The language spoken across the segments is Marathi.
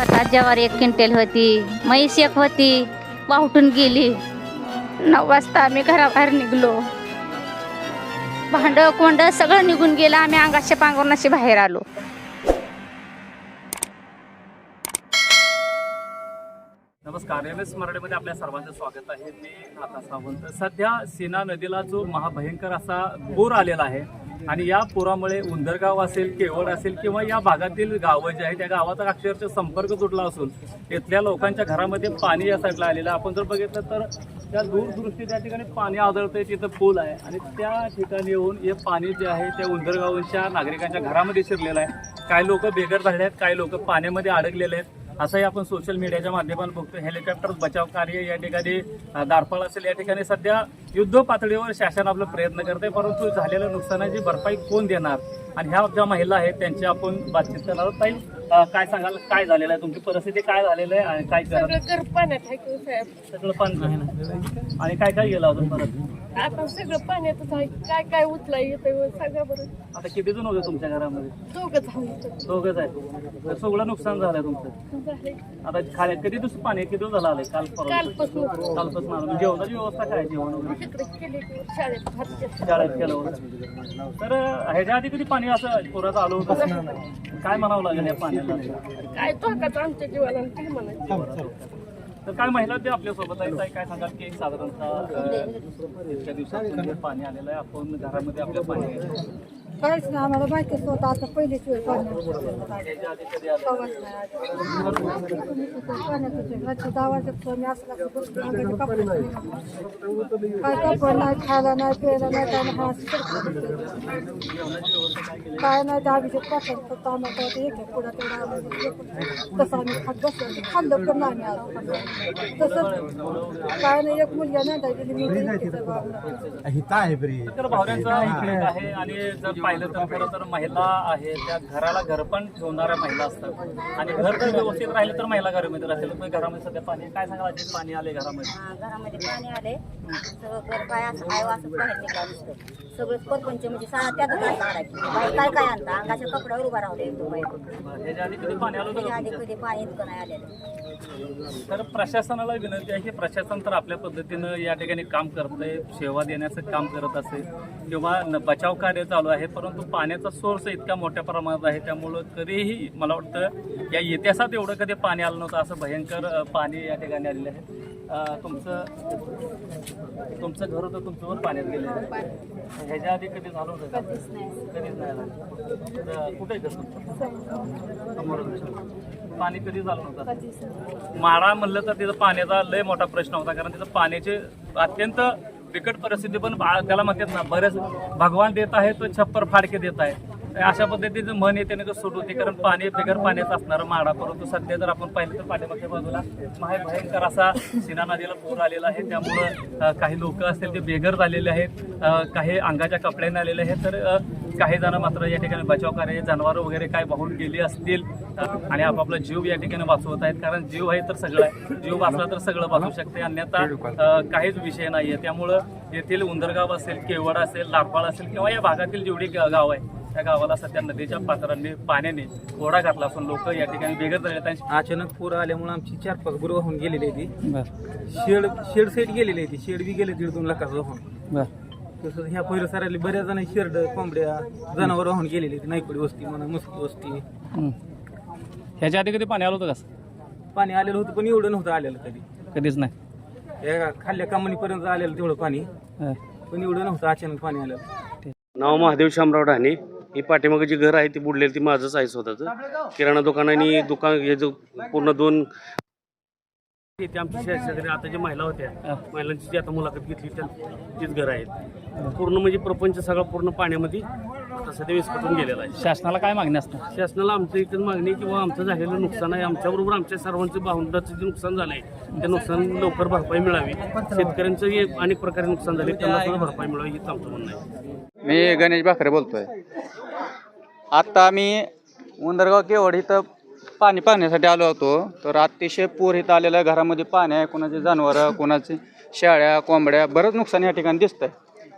आता एक क्विंटल होती म्हैस एक होती वाहटून गेली. नऊ वाजता आम्ही घराबाहेर निघलो. भांड कोंड सगळं निघून गेलं आम्ही अंगाचे पांघरून असे बाहेर आलो. नमस्कार एम एस मराठीमध्ये आपल्या सर्वांचं स्वागत आहे. मी नाथा सावंत. सध्या सीना नदीला जो महाभयंकर असा पूर आलेला आहे आणि या पुरामुळे उंदरगाव असेल केवळ असेल किंवा या भागातील गावं जे आहे त्या गावाचा अक्षरशः संपर्क तुटला असून इथल्या लोकांच्या घरामध्ये पाणी या साईडला आलेलं आपण जर बघितलं तर त्या दूरदृष्टी त्या ठिकाणी पाणी आदळतंय तिथं पूल आहे. आणि त्या ठिकाणी येऊन हे पाणी जे आहे त्या उंदरगावच्या नागरिकांच्या घरामध्ये शिरलेलं आहे. काही लोक बेघर झाले आहेत काही लोक पाण्यामध्ये अडकलेले आहेत. असंही आपण सोशल मीडियाच्या माध्यमातून बघतो हेलिकॉप्टर बचाव कार्य या ठिकाणी अ, दारफळ असेल या ठिकाणी सध्या युद्ध पातळीवर शासन आपलं प्रयत्न करते परंतु झालेल्या नुकसानाची भरपाई कोण देणार? आणि ह्या ज्या महिला आहेत त्यांची आपण बातचीत करणार आहोत. अ, काय सांगाल? काय झालेलं आहे? तुमची परिस्थिती काय झालेलं आहे? आणि काय करत सगळं कर पाण्यात आहे की साहेब. सगळं पण आणि काय काय गेलं अजून परत? आता सगळं पाण्यातच आहे काय काय उचला येतं बरं. आता किती जण होते तुमच्या घरामध्ये? दोघं झालं दोघंच आहे तर सगळं नुकसान झालंय तुमचं. आता खाली कधी दिवस पाणी किती दिवस झालं आलंय? काल परवा कालपासून. कालपासून आलं. म्हणजे जेवणाची व्यवस्था काय आहे? जेवण वगैरे? तिकडे केले की शाळेत भात शाळेत केलं होतं तर ह्याच्या आधी कधी पाणी असं पुरात आलं होतं? काय म्हणावं लागेल या पाण्याला? काय धोकाच आमच्या जीवाला आणि ते म्हणायचं तर काय महिला ते आपल्यासोबत आहे ताई, काय सांगाल की साधारणतः अं, इतक्या दिवसात म्हणजे पाणी आलेलं आहे आपण घरामध्ये आपल्या पाणी आहे. काहीच नाही आम्हाला माहितीच नव्हतं आता पहिलीच वेळ पाण्यात ह्याच्या आधी कधी आलं पाण्याचं दहा वाजता मी असला की बसली, अंगाचे कपडे नाही. काय कपडे नाही खायला नाही प्यायला नाही काय नाही हा. काय नाही दहा वीस पाठवत फक्त आम्हाला ते एक एक पुढं तेवढा तसं आम्ही खात बसलो खाल्लं पण नाही आम्ही तसंच काय नाही एक मुलगा नाही गेली मी. हिता आहे आणि पाहिलं तर खरं तर महिला आहे त्या घराला घर पण ठेवणाऱ्या महिला असतात. आणि घर जर व्यवस्थित राहिलं तर महिला घरामध्ये राहतील. पण घरामध्ये सध्या पाणी आहे. काय सांगाल आजी? पाणी आले घरामध्ये? हा, घरामध्ये पाणी आले. सगळं घर काय असं काय असं बाहेर निघालं नुसतं. सगळं परपंच म्हणजे सारा त्यातच असं अडायची बाई काय काय आणता? अंगाच्या कपड्यावर उभा राहले एक दोन बाई ह्याच्या आधी कधी पाणी आलं होतं त्याच्या का आधी तुमच्या? कधी पाणी इतकं नाही आलेलं. तर प्रशासनाला विनंती आहे की प्रशासन तर आपल्या पद्धतीनं या ठिकाणी काम करतंय सेवा देण्याचं काम करत असेल किंवा न- बचाव कार्य चालू आहे परंतु पाण्याचा सोर्स इतका मोठ्या प्रमाणात आहे त्यामुळं कधीही मला वाटतं या इतिहासात एवढं कधी पाणी आलं नव्हतं असं भयंकर पाणी या ठिकाणी आलेलं आहे तुमचं तुमचं घर होतं तुमच्यावर पाण्यात गेलेलं आहे ह्याच्या आधी कधी झालं होतं का? कधीच नाही कुठे घर तुमचं? समोरच. पाणी कधी झालं नव्हतं माळा म्हणलं तर तिथं पाण्याचा लय मोठा प्रश्न होता कारण तिथं पाण्याचे अत्यंत बिकट परिस्थिती पण त्याला म्हणतात ना बरेच भगवान देत आहे तो छप्पर फाडके देत आहे. अशा पद्धतीचं मन येते ना सुट होते कारण पाणी बिगर पाण्यात असणारं माडा. परंतु सध्या जर आपण पाहिलं तर पाठीमागच्या बाजूला महा भयंकर असा सिना नदीला पूर आलेला आहे. त्यामुळं काही लोक असतील ते बेघर झालेले आहेत काही अंगाच्या कपड्याने आलेले आहेत. तर काही जण मात्र या ठिकाणी बचाव कार्य जनावरं वगैरे काय वाहून गेली असतील आणि आपापला जीव या ठिकाणी वाचवत आहेत. कारण जीव आहे तर सगळं आहे. जीव वाचला तर सगळं वाचू शकते. अन्यथा काहीच विषय नाही आहे त्यामुळं येथील उंदरगाव असेल केवड असेल लारपाळ असेल किंवा या भागातील जेवढी गाव आहे त्या गावाला सध्या नदीच्या पात्रांनी पाण्याने ओढा घातला असून लोक या ठिकाणी बेघर झाले. अचानक पूर आल्यामुळे आमची चार पाच गुरु वाहून गेलेली आहे ती शेड शेड सेट गेलेली आहे ती शेड बी गेले दीड दोन लाखाचं वाहून. तसंच ह्या परिसरातली बऱ्याच जण शेड कोंबड्या जनावर वाहून गेलेली आहेत. नाईकवाडी वस्ती म्हणा मुस्की वस्ती. ह्याच्या आधी कधी पाणी आलं होतं का? पाणी आलेलं होतं पण एवढं नव्हतं आलेलं कधी. कधीच नाही. या खाल्ल्या कामानीपर्यंत आलेलं तेवढं पाणी. पण एवढं नव्हतं अचानक पाणी आलेलं. नाव महादेव शामराव ढाणे. ही पाठीमागे जी घर आहे ती बुडलेली ती माझंच आहे स्वतःचं. किराणा दुकान आणि दुकान हे जो पूर्ण दोन इथे आमची शेजारी आता ज्या महिला होत्या महिलांची जी आता मुलाखत घेतली त्या तीच घर आहेत. पूर्ण म्हणजे प्रपंच सगळं पूर्ण पाण्यामध्ये आता सध्या विस्कटून गेलेला आहे. शासनाला काय मागणी असणार शासनाला आमचं इथं मागणी आहे किंवा आमचं झालेलं नुकसान आहे. आमच्याबरोबर आमच्या सर्वांचं भावंडाचं जे नुकसान झालं आहे ते नुकसान लवकर भरपाई मिळावी. शेतकऱ्यांचं हे अनेक प्रकारे नुकसान झाले त्यांना सुद्धा भरपाई मिळावी हेच आमचं म्हणणं आहे. मी गणेश भाकरे बोलतोय. आत्ता आम्ही उंदरगाव केवड इथं पाणी पाहण्यासाठी आलो होतो. तर अतिशय पूर इथं आलेलं आहे. घरामध्ये पाणी आहे कोणाचे जनावरं कोणाचे शेळ्या कोंबड्या बरंच नुकसान या ठिकाणी दिसतंय.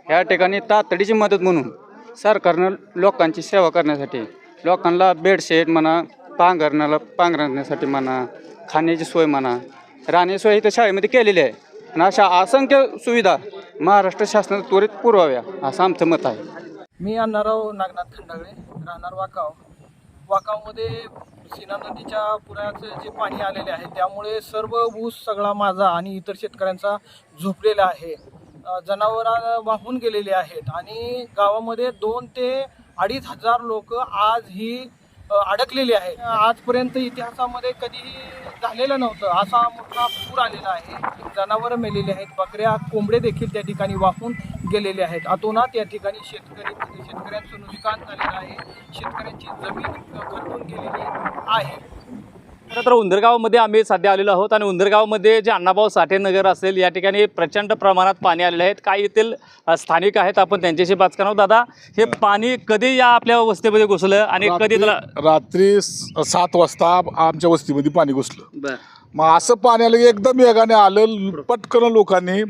ह्या ठिकाणी तातडीची मदत म्हणून सरकारनं लोकांची सेवा करण्यासाठी लोकांना बेडशीट म्हणा पांघरण्याला पांघरण्यासाठी म्हणा खाण्याची सोय म्हणा राहण्याची सोय इथं शाळेमध्ये केलेली आहे. आणि अशा असंख्य सुविधा महाराष्ट्र शासनात त्वरित पुरवाव्या असं आमचं मत आहे. मी अण्णाराव नागनाथ खंडागळे राहणार वाकाव. वाकावमध्ये सीना नदीच्या पुराचं जे पाणी आलेले आहे त्यामुळे सर्व ऊस सगळा माझा आणि इतर शेतकऱ्यांचा झोपलेला आहे. जनावरां वाहून गेलेले आहेत. आणि गावामध्ये दोन ते अडीच हजार लोक आज ही अडकलेली आहेत. आजपर्यंत इतिहासामध्ये कधीही झालेलं नव्हतं. असा मोठा पूर आलेला आहे. जनावरं मेलेली आहेत. बकऱ्या कोंबडे देखील त्या ठिकाणी वाहून गेलेले आहेत. अतोनात या ठिकाणी शेतकरी शेतकऱ्यांचं नुकसान झालेलं आहे. शेतकऱ्यांची जमीन खरपून गेलेली आहे. खरं तर उंदरगावमध्ये आम्ही सध्या आलेलो आहोत आणि उंदरगावमध्ये जे अण्णाभाऊ साठे नगर असेल या ठिकाणी प्रचंड प्रमाणात पाणी आलेले आहेत काही येथील स्थानिक आहेत. आपण त्यांच्याशी बात करणार. दादा हे पाणी कधी या आपल्या वस्तीमध्ये घुसलं आणि कधी त्याला रात्री स- सात वाजता आमच्या वस्तीमध्ये पाणी घुसलं. बर. मग असं पाणी आलं की एकदम वेगाने आलं पटकन लोकांनी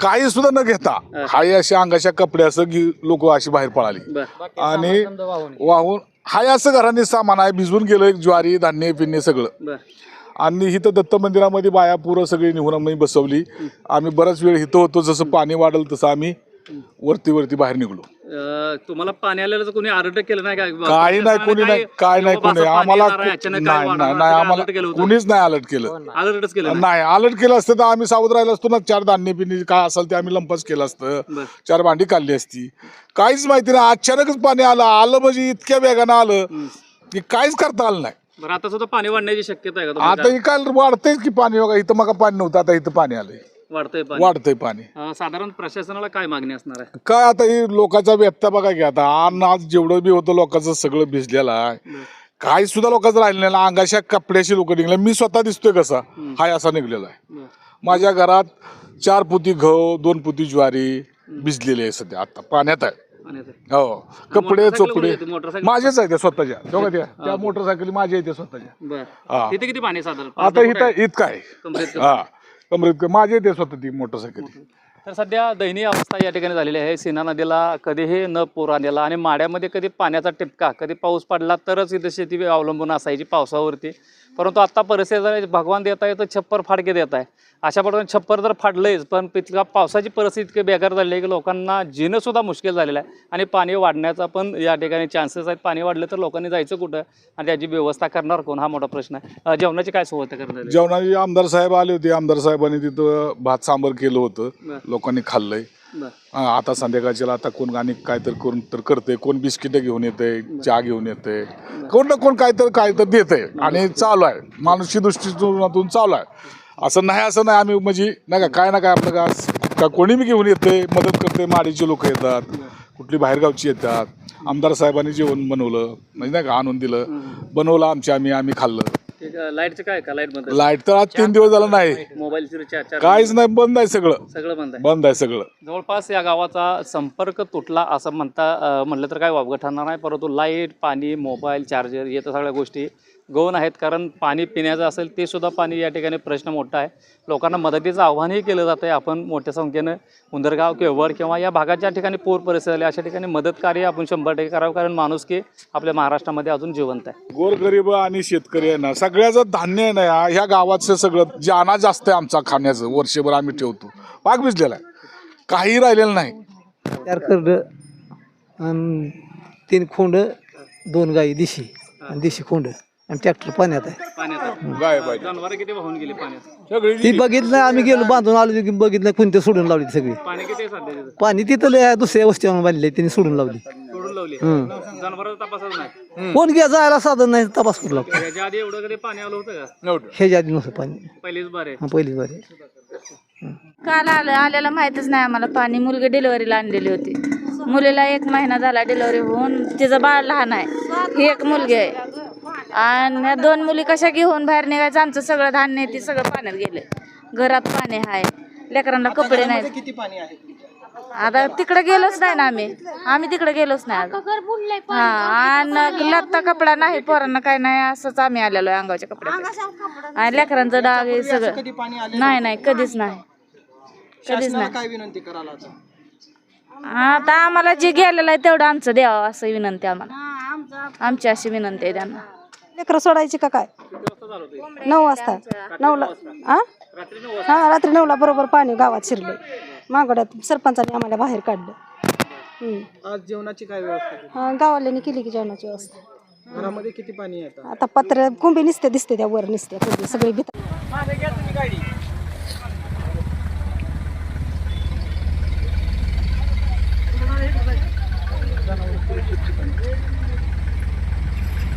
काही सुद्धा न घेता हाय अशा अंगाच्या कपडे असं लोक अशी बाहेर पळाली. आणि वाहून हाय असं घरांनी सामान आहे भिजून गेलं ज्वारी धान्य पिन्ने सगळं. बर. आणि इथं दत्त मंदिरामध्ये बाया पुरं सगळी निघून आम्ही बसवली. आम्ही बराच वेळ इथं होतो जसं पाणी वाढलं तसं आम्ही वरती वरती बाहेर निघलो. अ, तुम्हाला पाणी आलेलं कोणी अलर्ट केलं नाही का? काही नाही कोणी नाही काय नाही कोणी. आम्हाला नाही नाही नाही आम्हाला कुणीच नाही अलर्ट केलं. अलर्टच केलं नाही. नाही अलर्ट केलं असतं तर आम्ही सावध राहिलो असतो ना चार धान्य पिणी काय असेल ते आम्ही लंपच केलं असतं. बर. चार भांडी काढली असती. काहीच माहिती नाही अचानकच पाणी आलं आलं म्हणजे इतक्या वेगानं आलं की काहीच करता आलं नाही. बरं आता सुद्धा पाणी वाढण्याची शक्यता आहे का तुम्हाला? आता हे काय वाढतंय की पाणी बघा इथं मग पाणी नव्हतं आता इथं पाणी आलंय. वाढतंय पाणी. वाढतंय पाणी. अ, साधारण प्रशासनाला काय मागणी असणार आहे? काय आता ही लोकांचा व्यक्ता बघा की आता. अन्न आज जेवढं बी होतं लोकांचं सगळं भिजलेलं आहे. काही सुद्धा लोकांचं राहिलेलं नाही. अंगाच्या कपड्याशी लोक निघले. मी स्वतः दिसतोय कसा. हाय असा निघलेला आहे. बरं. माझ्या घरात चार पुती गहू दोन पुती ज्वारी भिजलेली आहे सध्या. आता पाण्यात आहे. हो. कपडे मोटरसायकल चोपडे? मोटरसायकल? माझेच आहे त्या स्वतःच्या. दोघा त्या. त्या मोटरसायकली माझ्या आहे त्या स्वतःच्या. बर. हा. तिथे किती पाणी साधारण? आता इथं इतकं आहे. कमरेत हा. अमृत माझे ते स्वतः ती मोटरसायकल. तर सध्या दयनीय अवस्था या ठिकाणी झालेली आहे. सीना नदीला कधीही न पूर आलेला आणि माड्यामध्ये कधी पाण्याचा टिपका कधी पाऊस पडला तरच इथं शेती अवलंबून असायची पावसावरती. परंतु आत्ता परिस्थिती झाली, भगवान देत आहे तर छप्पर फाडके देत आहे. अशा प्रकारे छप्पर तर फाडलंयच पण तिथला पावसाची परिस्थिती इतकी बेकार झालेली आहे की लोकांना जिणं सुद्धा मुश्किल झालेलं आहे. आणि पाणी वाढण्याचा पण या ठिकाणी चान्सेस आहेत. पाणी वाढलं तर लोकांनी जायचं कुठं? आणि त्याची व्यवस्था करणार कोण? हा मोठा प्रश्न आहे. जेवणाची काय सोय करण्यात आली? जेवणाचे आमदार साहेब आले होते. आमदार साहेबांनी तिथं भात सांबर केलं होतं. लोकांनी खाल्लंय. हा, आता संध्याकाळच्याला आता कोण आणि काय तर करून तर करते कोण बिस्किट घेऊन येते चहा घेऊन येते कोण ना कोण काय तर काय तर देते आणि चालू आहे. मानुषी दृष्टिकोनातून चालू आहे. असं नाही असं नाही. आम्ही म्हणजे नाही का काय ना काय आपलं का का कोणी बी घेऊन येते मदत करते माडीचे लोक येतात कुठली बाहेरगावची येतात. आमदार साहेबांनी जेवण बनवलं म्हणजे नाही का आणून दिलं. बनवलं आमच्या आम्ही आम्ही खाल्लं. लाईटचं काय का? लाइट बंद? लाइट तर आज तीन दिवस झालं नाही. मोबाईलची रिचार्ज काहीच नाही बंद आहे सगळं. सगळं बंद आहे. बंद आहे सगळं. जवळपास या गावाचा संपर्क तुटला असं म्हणता अं, म्हणलं तर काय वावगं ठरणार नाही परंतु लाइट पाणी मोबाईल चार्जर या तर सगळ्या गोष्टी गौण आहेत कारण पाणी पिण्याचं असेल ते सुद्धा पाणी या ठिकाणी प्रश्न मोठा आहे. लोकांना मदतीचं आव्हानही केलं जातं आहे. आपण मोठ्या संख्येनं उंदरगाव केवळ किंवा या भागात ज्या ठिकाणी पूर परिस्थिती आली अशा ठिकाणी मदत कार्य आपण शंभर टक्के करावं कारण माणूस की आपल्या महाराष्ट्रामध्ये अजून जिवंत आहे. गोरगरीब आणि शेतकरी आहे ना सगळ्याचं धान्य आहे ना या- ह्या गावाचं सगळं जाना जास्त आहे आमचा खाण्याचं वर्षभर आम्ही ठेवतो. पाक भिजलेला आहे. काही राहिलेलं नाही. चार करडं आणि तीन खोंड दोन गाई दिशी आणि दिशी खोंड. आणि ट्रॅक्टर पाण्यात आहे. पाण्यात गाय पाहिजे जनावर किती वाहून गेली पाण्यात? सगळी ती बघितलं आम्ही गेलो बांधून आलो की बघितलं कोणते सोडून लावली ती सगळी. पाणी किती आहे सध्या तिथं? पाणी तिथं लय आहे, दुसऱ्या वस्तीवर बांधले त्यांनी सोडून लावली. सोडून लावली. हम्म. जनावरांचा तपासच नाही. कोण घ्या जायला साधन नाही तपास करू लागतो. याच्या आधी एवढं कधी पाणी आलं होतं का? ह्याच्या आधी नव्हतं पाणी. पहिलीच बार. आहे हा पहिलीच बारी. काल आलं आलेलं माहीतच नाही आम्हाला पाणी. मुलगी डिलिव्हरीला आणलेली होती. मुलीला एक महिना झाला डिलिव्हरी होऊन तिचं बाळ लहान आहे. ही एक मुलगी आहे. आणि ह्या दोन मुली कशा घेऊन बाहेर निघायचं? आमचं सगळं धान्य ते सगळं पाण्यात गेले घरात पाणी आहे. लेकरांना कपडे नाही. किती पाणी आहे आता तिकडे गेलोच नाही ना आम्ही. आम्ही तिकडे गेलोच नाही. हा आणि लत्ता कपडा नाही पोरांना काय नाही असंच आम्ही आलेलो आहे अंगाच्या कपड्यात आणि लेकरांचं डाग हे सगळं. पाणी आले नाही नाही कधीच नाही. कधीच नाही. काय विनंती करायला आता? आता आम्हाला जे गेलेलं आहे तेवढं आमचं द्यावं असं विनंती आम्हाला. आमची अशी विनंती आहे त्यांना. लेकरं सोडायची का काय? नऊ वाजता. नऊला आ? हा रात्री नऊला बरोबर पाणी गावात शिरलं मागोड्यात सरपंचाने आम्हाला बाहेर काढलं. हम्म. आज जेवणाची काय व्यवस्था केली? हा, गावाल्याने केली की जेवणाची व्यवस्था. घरामध्ये किती पाणी येतं आता? पत्र कुंभी निसते दिसते त्या वर निसते कुंभी सगळी भीत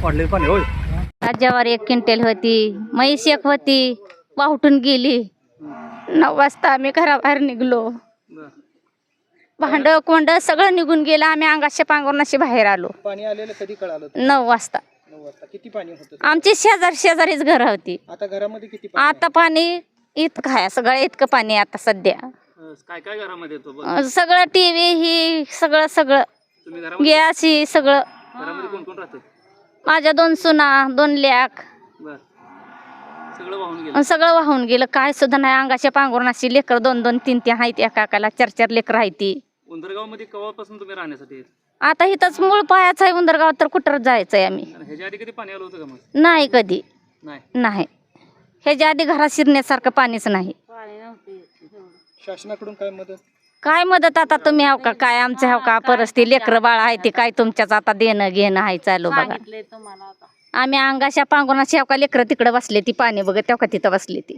वाढले पाणी होय. राज्यावर एक क्विंटल होती म्हैस एक होती वाहटून गेली. नऊ वाजता आम्ही घराबाहेर निघलो. भांड कोंड सगळं निघून गेलं आम्ही अंगाशे पांघरणाशी बाहेर आलो. पाणी आलेलं कधी कळालं नऊ वाजता. नऊ वाजता. किती पाणी होतं आमची शेजारी शेजारीच घर होती. आता घरामध्ये किती आता पाणी इतकं आहे सगळं इतकं पाणी आहे आता सध्या. काय काय घरामध्ये येतो बरं? अं, सगळं टीव्ही ही सगळं सगळं. तुम्ही घरामध्ये? गॅस ही सगळं. घरामध्ये कोण कोण राहते? माझ्या दोन सुना दोन लॅक बर. सगळं वाहून गेलं. सगळं वाहून गेलं. काय सुद्धा नाही. अंगाच्या पांघरुणाशी लेकर दोन दोन तीन तीन आहेत एका एकाला चार चार लेकर आहेत ती उंदरगावमध्ये कवापासून तुम्ही राहण्यासाठी येत? आता इथंच मूळ पायाचं आहे उंदरगाव तर कुठं जायचंय आम्ही? आणि ह्याच्या आधी कधी पाणी आलं होतं का मग? नाही कधी. नाही. नाही. ह्याच्या आधी घरात शिरण्यासारखं पाणीच नाही. शासनाकडून काय मदत? काय मदत आता तुम्ही हाव का? काय आमचं हाव का? परिस्थिती लेकरं बाळ आहे ते काय तुमच्याच आता देणं घेणं आहे चालू बघा. आम्ही अंगाशा पांगुणाशी हाव का? लेकरं तिकडं बसले ती पाणी बघत तेव्हा का? तिथं बसली ती.